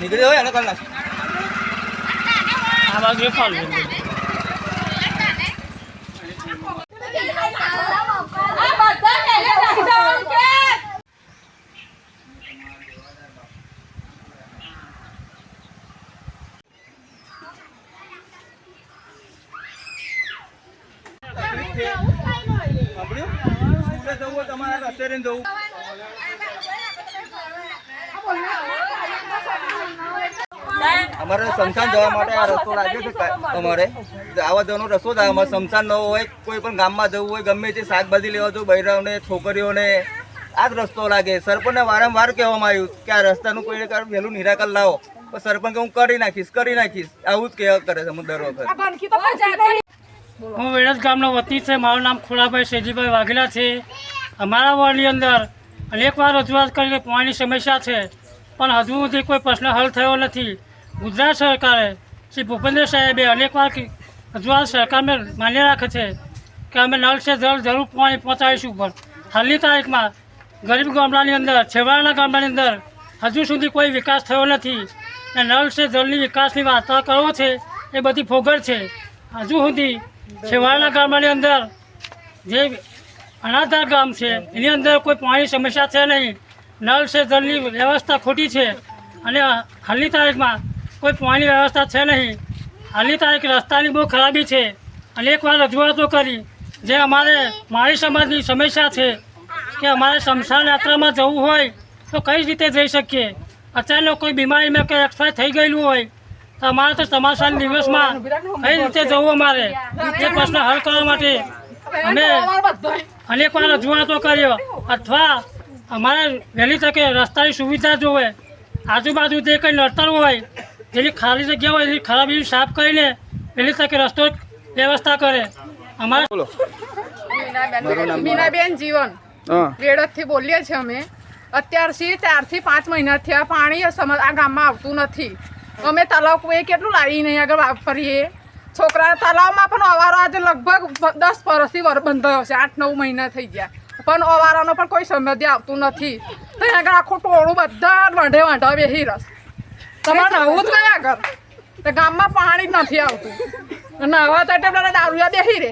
નીકળી હોય એને કરી નાખ આ બાજુ હોય તમારે રસ્તે જવું. અમારે સમસાન જવા માટે આ રસ્તો લાગ્યો છે અમારે. આવા જવાનો રસ્તો થાય અમારે સમસાન ન હોય, કોઈ પણ ગામમાં જવું હોય, ગમે તે શાકભાજી લેવા જવું, બૈરાઓને, છોકરીઓને, આ જ રસ્તો લાગે. સરપંચને વારંવાર કહેવામાં આવ્યું કે આ રસ્તાનું કોઈ વહેલું નિરાકર લાવો. પણ સરપંચ હું કરી નાખીશ કરી નાખીશ. આવું જ કહેવા કરે છે હું દર વખત. હું વેડજ ગામનો વતી છે. મારું નામ ખોડાભાઈ શેજીભાઈ વાઘેલા છે. અમારા વોર્ડની અંદર અનેકવાર રજૂઆત કરીને પાણીની સમસ્યા છે, પણ હજુ સુધી કોઈ પ્રશ્ન હલ થયો નથી. ગુજરાત સરકારે શ્રી ભૂપેન્દ્ર સાહેબે અનેકવાર રજૂઆત સરકારને માન્ય રાખે છે કે અમે નળ છે જળ જરૂર પાણી પહોંચાડીશું, પણ હાલની તારીખમાં ગરીબ ગામડાની અંદર, છેવાડાના ગામડાની અંદર હજુ સુધી કોઈ વિકાસ થયો નથી. અને નળ છે જળની વિકાસની વાર્તા કરો છે, એ બધી ફોગર છે. હજુ સુધી છેવાડાના ગામડાની અંદર જે અનાધાર ગામ છે. એની અંદર કોઈ પાણી સમસ્યા છે નહીં. નળ છે, જળની વ્યવસ્થા ખોટી છે. અને હાલની તારીખમાં કોઈ પાણી વ્યવસ્થા છે નહીં. હાલની તારીખ રસ્તાની બહુ ખરાબી છે. અને એકવાર રજૂઆતો કરી જે અમારે મારી સમાજની સમસ્યા છે કે અમારે શમશાન યાત્રામાં જવું હોય તો કઈ રીતે જઈ શકીએ? અચાનક કોઈ બીમારીમાં કંઈ એક્સપાયર થઈ ગયેલું હોય તો અમારે તો સમાચાર દિવસમાં કઈ રીતે જવું અમારે? એ પ્રશ્ન હલ કરવા માટે અમે અનેકવાર રજૂઆતો કર્યો. અથવા અમારે વહેલી તકે રસ્તાની સુવિધા જોવે. આજુબાજુ જે કંઈ નડતર હોય જેની ખાલી જગ્યા હોય એની ખરાબી સાફ કરીને વહેલી તકે રસ્તો વ્યવસ્થા કરે. અમારે મીનાબેન મીનાબેન જીવન. હા. બોલીએ છીએ અમે. અત્યારથી ચારથી પાંચ મહિનાથી આ પાણી આ ગામમાં આવતું નથી. અમે તલાવ કુએ કેટલું લાવીને આગળ વાપરીએ છોકરા તલાવમાં પણ અવારો આજે લગભગ દસ વર્ષથી વર બંધાયો છે. આઠ નવ મહિના થઈ ગયા. પણ અવારાનો પણ કોઈ સમય આવતું નથી. તો અહીં આગળ આખું ટોળું બધા વાંઢે વાંઢા બેસી રસ તમારે નવું જ કયા આગળ? તો ગામમાં પાણી જ નથી આવતું. નવા તો એટલે બધા દારૂયા બેસી રે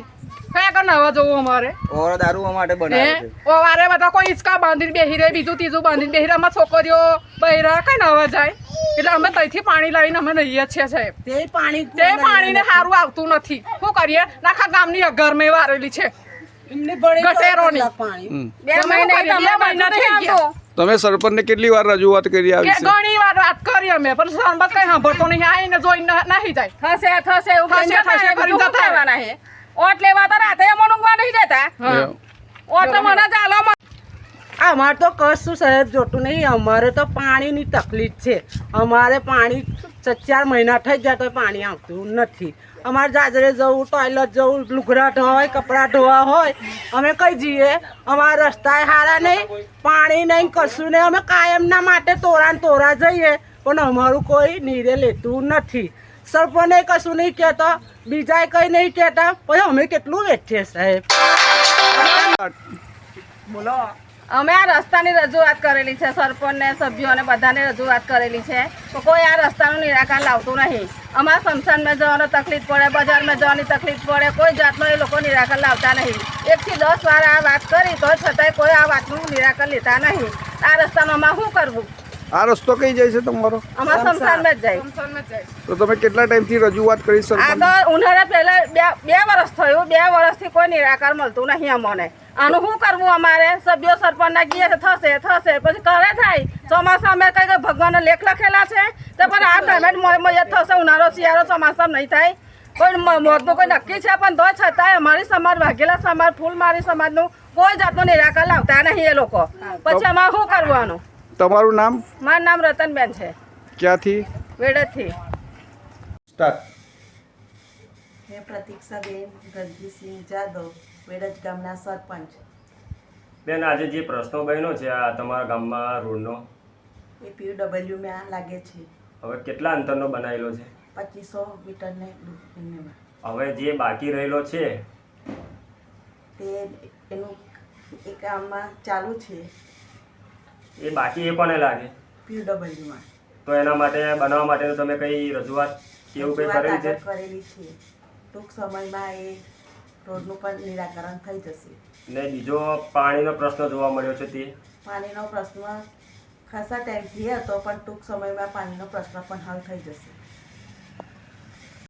કયા આગળ નવા જવું અમારે? ઓર દારૂ માટે બનાવે ઓવારે બધા કોઈ હિંચકા બાંધીને બેહી રે બીજું ત્રીજું બાંધીને બેહી રે અમારે છોકરીઓ બહેરા કઈ નવા જાય? એટલે અમે ત્યાંથી પાણી લાવીને અમે નહીએ છીએ સાહેબ. તે પાણી તે પાણીને સારું આવતું નથી. શું કરીએ? નાખા ગામની અગરમે વારેલી છે. તમે સરપંચ ગટેરોની. કેટલા વાર રજૂઆત કરી આવી ઘણી વાર વાત કરી અમે પણ સરપંચ કઈ સાંભળતો નહીં. આવીને જોઈને નાહી જાય. થશે થશે એવું થશે, થશે જતા કરીને જતા ઓટ લેવા તો રાતે અમને ઊંઘવા નહીં જતા ઓટ તો મને ચાલો મ- અમારે તો કશું સાહેબ જોતું નહીં. અમારે તો પાણીની તકલીફ છે. અમારે પાણી ચાર મહિના થઈ ગયા તો પાણી આવતું નથી. અમારે જાજરે જવું ટોયલેટ જવું, લુગડા ધોવા હોય, કપડાં ધોવા હોય, અમે કઈ જઈએ? અમારા રસ્તા સારા નહીં, પાણી નહીં, કશું નહીં. અમે કાયમના માટે તોરા ને તોરા જઈએ, પણ અમારું કોઈ નીરે લેતું નથી. સરપંચે કશું નહીં કહેતા, બીજાએ કંઈ નહીં કહેતા. પછી અમે કેટલું વેઠીએ સાહેબ? અમે આ રસ્તાની રજૂઆત કરેલી છે સરપંચને સભ્યોને બધાને રજૂઆત કરેલી છે. તો કોઈ આ રસ્તાનું નિરાકરણ લાવતું નહીં. અમારા શમશાનમાં જવાનો તકલીફ પડે બજારમાં જવાની તકલીફ પડે કોઈ જાતનો એ લોકો નિરાકરણ લાવતા નહીં. એકથી દસ વાર આ વાત કરી તો છતાંય કોઈ આ વાતનું નિરાકરણ લેતા નહીં. આ રસ્તામાં અમારે શું કરવું? આ રસ્તો કઈ જાય છે તમારો? અમારા શમશાનમાં જ જાય. તો તમે કેટલા ટાઈમથી રજૂઆત કરી આ સરપંચ? તો ઉનાળા પહેલા બે બે વર્ષ થયું. બે વર્ષથી કોઈ નિરાકરણ મળતું નહીં અમને. આનું શું કરવું અમારે? સભ્યો સરપંચના ગીએ થશે થશે. પછી કરે થાય. ચોમાસા અમે કઈ કઈ ભગવાનના લેખ લખેલા છે તો પણ આ પેમેન્ટ મયત થશે ઉનાળો શિયાળો ચોમાસા નહીં થાય. કોઈ મોતનું કોઈ નક્કી છે પણ તો છતાંય અમારી સમાજ વાઘેલા સમાજ ફૂલમારી સમાજનું કોઈ જાતનું નિરાકરણ લાવતા નહીં એ લોકો. પછી અમારે શું કરવાનું? તમારું નામ? મારું નામ રતનબેન છે. ક્યાંથી? વેડતથી સ્ટાર્ટ. હે પ્રતીક્ષાબેન ગરજીસિંહ જાદવ. વેડજ ગામના સરપંચ. બેન આજે જે પ્રશ્નો બન્યો છે આ તમારા ગામમાં રોડનો એ પીડબ્લ્યુમાં લાગે છે. હવે કેટલા અંતરનો બનાવેલો છે? પચીસો મીટરને ને હવે જે બાકી રહેલો છે તે એનું એ કામમાં ચાલુ છે. એ બાકી એ કોને લાગે? પીડબ્લ્યુમાં. તો એના માટે બનાવવા માટેનું તમે કઈ રજૂઆત કે એવું કંઈ કરેલી છે. ટૂંક સમયમાં એ રોડનું પણ નિરાકરણ થઈ જશે. ને બીજો પાણીનો પ્રશ્ન જોવા મળ્યો છે તે? પાણીનો પ્રશ્ન ખાસા ટાઈમથી હતો પણ ટૂંક સમયમાં પાણીનો પ્રશ્ન પણ હલ થઈ જશે.